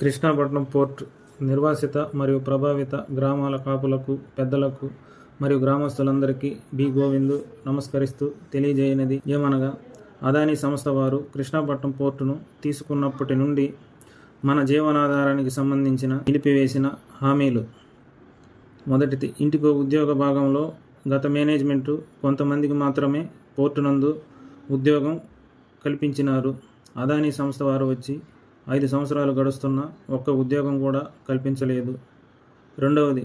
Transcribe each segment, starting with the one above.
Krishnapatnam port నిర్వాసిత మరియు ప్రభావిత గ్రామాల కాపులకు పెద్దలకు మరియు గ్రామస్తులందరికీ బి గోవిందు నమస్కరిస్తూ తెలియజేయనిది. ఏమనగా అదానీ సంస్థ వారు కృష్ణాపట్నం పోర్టును తీసుకున్నప్పటి నుండి మన జీవనాధారానికి సంబంధించిన నిలిపివేసిన హామీలు. మొదటిది ఇంటికో ఉద్యోగ భాగంలో గత మేనేజ్మెంటు కొంతమందికి మాత్రమే పోర్టు నందు ఉద్యోగం కల్పించినారు. అదానీ సంస్థ వారు వచ్చి ఐదు సంవత్సరాలు గడుస్తున్నా ఒక్క ఉద్యోగం కూడా కల్పించలేదు. రెండవది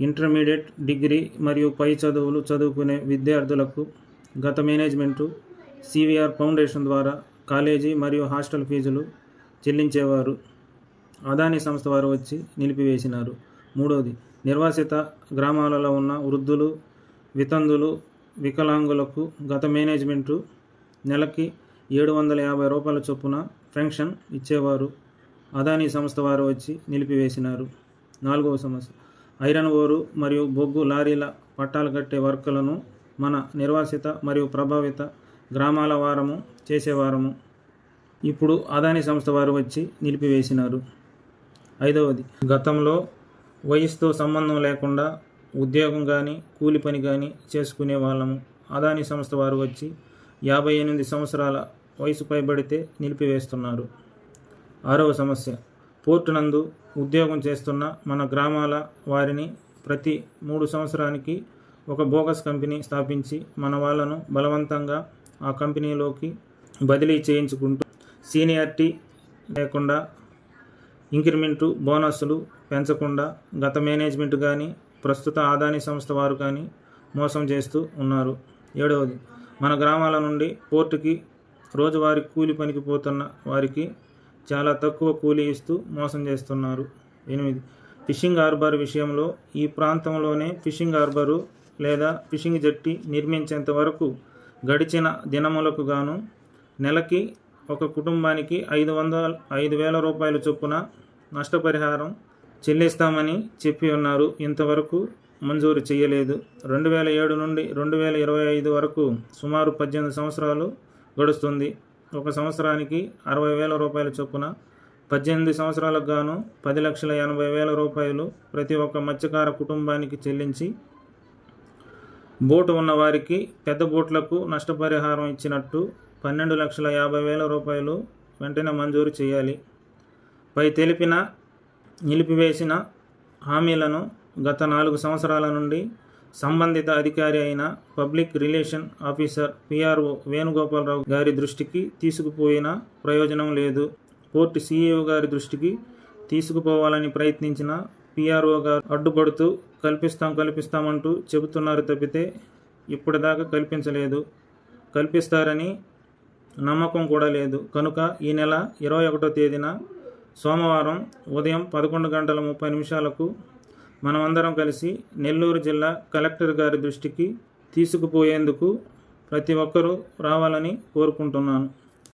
ఇంటర్మీడియట్ డిగ్రీ మరియు పై చదువులు చదువుకునే విద్యార్థులకు గత మేనేజ్మెంటు సివిఆర్ ఫౌండేషన్ ద్వారా కాలేజీ మరియు హాస్టల్ ఫీజులు చెల్లించేవారు. అదానీ సంస్థ వారు వచ్చి నిలిపివేసినారు. మూడవది నిర్వాసిత గ్రామాలలో ఉన్న వృద్ధులు వితంధులు వికలాంగులకు గత మేనేజ్మెంటు నెలకి ఏడు వందల యాభై రూపాయల చొప్పున పెన్షన్ ఇచ్చేవారు. అదానీ సంస్థ వారు వచ్చి నిలిపివేసినారు. నాలుగవ సమస్య. ఐరన్ ఓరు మరియు బొగ్గు లారీల పట్టాలు కట్టే వర్కులను మన నిర్వాసిత మరియు ప్రభావిత గ్రామాల వారము చేసేవారము. ఇప్పుడు అదానీ సంస్థ వారు వచ్చి నిలిపివేసినారు. ఐదవది. గతంలో వయసుతో సంబంధం లేకుండా ఉద్యోగం కానీ కూలి పని కానీ చేసుకునే వాళ్ళము. అదానీ సంస్థ వారు వచ్చి యాభై ఎనిమిది సంవత్సరాల వయసు పైబడితే నిలిపివేస్తున్నారు. ఆరవ సమస్య. పోర్టు నందు ఉద్యోగం చేస్తున్న మన గ్రామాల వారిని ప్రతి మూడు సంవత్సరానికి ఒక బోగస్ కంపెనీ స్థాపించి మన వాళ్ళను బలవంతంగా ఆ కంపెనీలోకి బదిలీ చేయించుకుంటూ సీనియారిటీ లేకుండా ఇంక్రిమెంటు బోనస్సులు పెంచకుండా గత మేనేజ్మెంట్ కానీ ప్రస్తుత ఆదాని సంస్థ వారు కానీ మోసం చేస్తూ ఉన్నారు. ఏడవది. మన గ్రామాల నుండి పోర్టుకి రోజువారి కూలి పనికి పోతున్న వారికి చాలా తక్కువ కూలీ ఇస్తూ మోసం చేస్తున్నారు. ఎనిమిది. ఫిషింగ్ హార్బర్ విషయంలో ఈ ప్రాంతంలోనే ఫిషింగ్ హార్బరు లేదా ఫిషింగ్ జట్టి నిర్మించేంత వరకు గడిచిన దినములకు గాను నెలకి ఒక కుటుంబానికి ఐదు వందల ఐదు వేల రూపాయల చొప్పున నష్టపరిహారం చెల్లిస్తామని చెప్పి ఉన్నారు. ఇంతవరకు మంజూరు చేయలేదు. రెండు వేల ఏడు నుండి రెండు వేల ఇరవై ఐదు వరకు సుమారు పద్దెనిమిది సంవత్సరాలు గడుస్తుంది. ఒక సంవత్సరానికి అరవై వేల రూపాయల చొప్పున పద్దెనిమిది సంవత్సరాలకు గాను పది లక్షల ఎనభై వేల రూపాయలు ప్రతి ఒక్క మత్స్యకార కుటుంబానికి చెల్లించి బోటు ఉన్న వారికి పెద్ద బోట్లకు నష్టపరిహారం ఇచ్చినట్టు పన్నెండు లక్షల యాభై వేల రూపాయలు వెంటనే మంజూరు చేయాలి. పై తెలిపిన నిలిపివేసిన హామీలను గత నాలుగు సంవత్సరాల నుండి సంబంధిత అధికారి అయిన public relation officer PRO Venugopalarao గారి దృష్టికి తీసుకుపోయిన ప్రయోజనం లేదు. కోర్టు సీఈఓ గారి దృష్టికి తీసుకుపోవాలని ప్రయత్నించిన పిఆర్ఓ గారు అడ్డుపడుతూ కల్పిస్తాం కల్పిస్తామంటూ చెబుతున్నారు తప్పితే ఇప్పటిదాకా కల్పించలేదు. కల్పిస్తారని నమ్మకం కూడా లేదు. కనుక ఈ నెల ఇరవై ఒకటో తేదీన సోమవారం ఉదయం పదకొండు గంటల ముప్పై నిమిషాలకు మనమందరం కలిసి నెల్లూరు జిల్లా కలెక్టర్ గారి దృష్టికి తీసుకుపోయేందుకు ప్రతి ఒక్కరూ రావాలని కోరుకుంటున్నాను.